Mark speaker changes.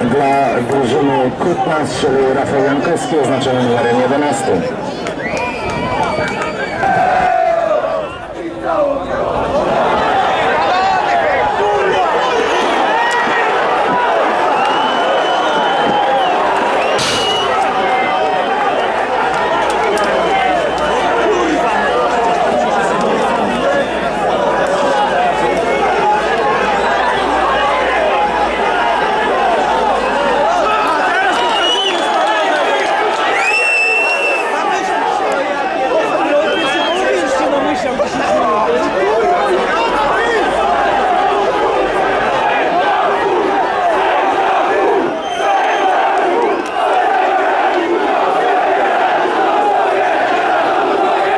Speaker 1: Dla drużyny Kutna strzelił Rafał Jankowski oznaczony numerem 11.